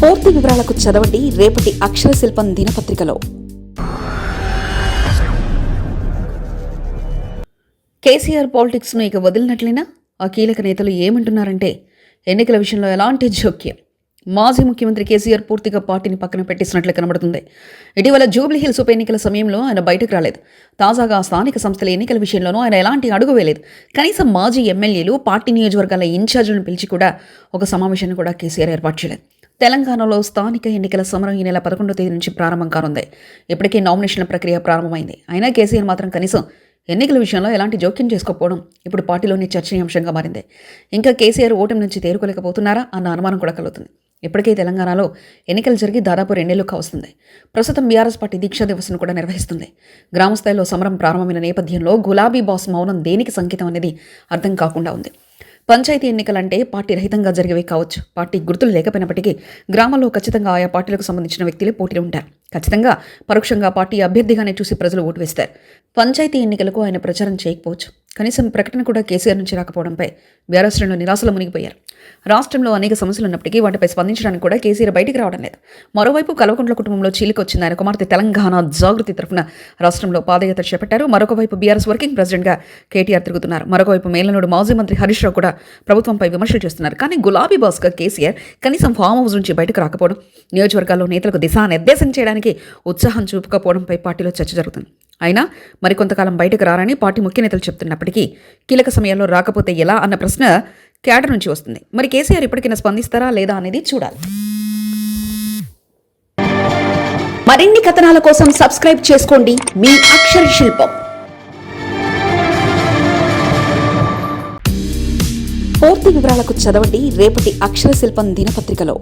పూర్తి వివరాలకు చదవండి రేపటి అక్షర శిల్పం దినపత్రికలో. కేసీఆర్ పాలిటిక్స్ను ఇక వదిలినట్లేనా? ఆ కీలక నేతలు ఏమంటున్నారంటే ఎన్నికల విషయంలో ఎలాంటి జోక్యం? మాజీ ముఖ్యమంత్రి కేసీఆర్ పూర్తిగా పార్టీని పక్కన పెట్టేసినట్లు కనబడుతుంది. ఇటీవల జూబ్లీహిల్స్ ఉప ఎన్నికల సమయంలో ఆయన బయటకు రాలేదు. తాజాగా స్థానిక సంస్థల ఎన్నికల విషయంలోనూ ఆయన ఎలాంటి అడుగు వేయలేదు. కనీసం మాజీ ఎమ్మెల్యేలు పార్టీ నియోజకవర్గాల ఇన్ఛార్జీలను పిలిచి కూడా ఒక సమావేశాన్ని కూడా కేసీఆర్ ఏర్పాటు చేయలేదు. తెలంగాణలో స్థానిక ఎన్నికల సమరం ఈ నెల పదకొండో తేదీ నుంచి ప్రారంభం కానుంది. ఇప్పటికే నామినేషన్ల ప్రక్రియ ప్రారంభమైంది. అయినా కేసీఆర్ మాత్రం కనీసం ఎన్నికల విషయంలో ఎలాంటి జోక్యం చేసుకోకపోవడం ఇప్పుడు పార్టీలోని చర్చనీయాంశంగా మారింది. ఇంకా కేసీఆర్ ఓటమి నుంచి తేరుకోలేకపోతున్నారా అన్న అనుమానం కూడా కలుగుతుంది. ఇప్పటికే తెలంగాణలో ఎన్నికలు జరిగి దాదాపు రెండేళ్ళు కావస్తుంది. ప్రస్తుతం బీఆర్ఎస్ పార్టీ దీక్షా దివస్ను కూడా నిర్వహిస్తుంది. గ్రామస్థాయిలో సమరం ప్రారంభమైన నేపథ్యంలో గులాబీ బాస్ మౌనం దేనికి సంకేతం అనేది అర్థం కాకుండా ఉంది. పంచాయతీ ఎన్నికలంటే పార్టీ రహితంగా జరిగేవి కావచ్చు. పార్టీ గుర్తులు లేకపోయినప్పటికీ గ్రామంలో ఖచ్చితంగా ఆయా పార్టీలకు సంబంధించిన వ్యక్తులే పోటీలో ఉంటారు. ఖచ్చితంగా పరోక్షంగా పార్టీ అభ్యర్థిగానే చూసి ప్రజలు ఓటు వేస్తారు. పంచాయతీ ఎన్నికలకు ఆయన ప్రచారం చేయకపోవచ్చు. కనీసం ప్రకటన కూడా కేసీఆర్ నుంచి రాకపోవడంపై బీఆర్ఎస్ శ్రేణులు నిరాశలో మునిగిపోయారు. రాష్ట్రంలో అనేక సమస్యలు ఉన్నప్పటికీ వాటిపై స్పందించడానికి కూడా కేసీఆర్ బయటికి రావడం లేదు. మరోవైపు కల్వకుంట్ల కుటుంబంలో చీలిక వచ్చింది ఆయన కుమార్తె తెలంగాణ జాగృతి తరఫున రాష్ట్రంలో పాదయాత్ర చేపట్టారు. మరొక వైపు బీఆర్ఎస్ వర్కింగ్ ప్రెసిడెంట్గా కేటీఆర్ తిరుగుతున్నారు. మరొక వైపు మేలనోడు మాజీ మంత్రి హరీష్ రావు కూడా ప్రభుత్వంపై విమర్శలు చేస్తున్నారు. కానీ గులాబీ బాస్గా కేసీఆర్ కనీసం ఫామ్ హౌస్ నుంచి బయటకు రాకపోవడం నియోజకవర్గాల్లో నేతలకు దిశానిర్దేశం చేయడానికి ఉత్సాహం చూపకపోవడంపై పార్టీలో చర్చ జరుగుతుంది. అయినా మరికొంతకాలం బయటకు రారని పార్టీ ముఖ్య నేతలు చెప్తున్నప్పటికీ కీలక సమయంలో రాకపోతే ఎలా అన్న ప్రశ్న క్యాడర్ నుంచి వస్తుంది. మరి కేసీఆర్ ఇప్పటికైనా స్పందిస్తారా లేదా అనేది చూడాలి. మరిన్ని కథనాల కోసం సబ్స్క్రైబ్ చేసుకోండి. మీ అక్షర శిల్పం. పూర్తి వివరాలకు చదవండి రేపటి అక్షర శిల్పం దినపత్రికలో.